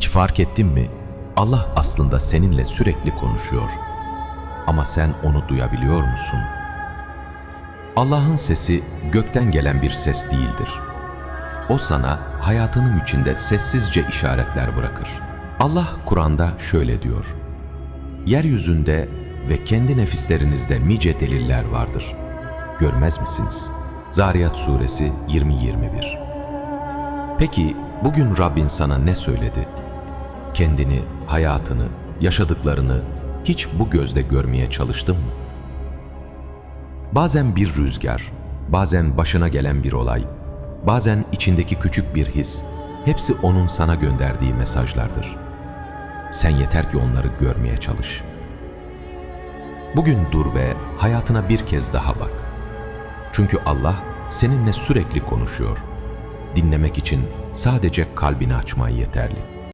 Hiç fark ettin mi? Allah aslında seninle sürekli konuşuyor. Ama sen onu duyabiliyor musun? Allah'ın sesi gökten gelen bir ses değildir. O sana hayatının içinde sessizce işaretler bırakır. Allah Kur'an'da şöyle diyor. Yeryüzünde ve kendi nefislerinizde nice deliller vardır. Görmez misiniz? Zariyat Suresi 20-21 Peki bugün Rabbin sana ne söyledi? Kendini, hayatını, yaşadıklarını hiç bu gözle görmeye çalıştın mı? Bazen bir rüzgar, bazen başına gelen bir olay, bazen içindeki küçük bir his, hepsi onun sana gönderdiği mesajlardır. Sen yeter ki onları görmeye çalış. Bugün dur ve hayatına bir kez daha bak. Çünkü Allah seninle sürekli konuşuyor. Dinlemek için sadece kalbini açman yeterli.''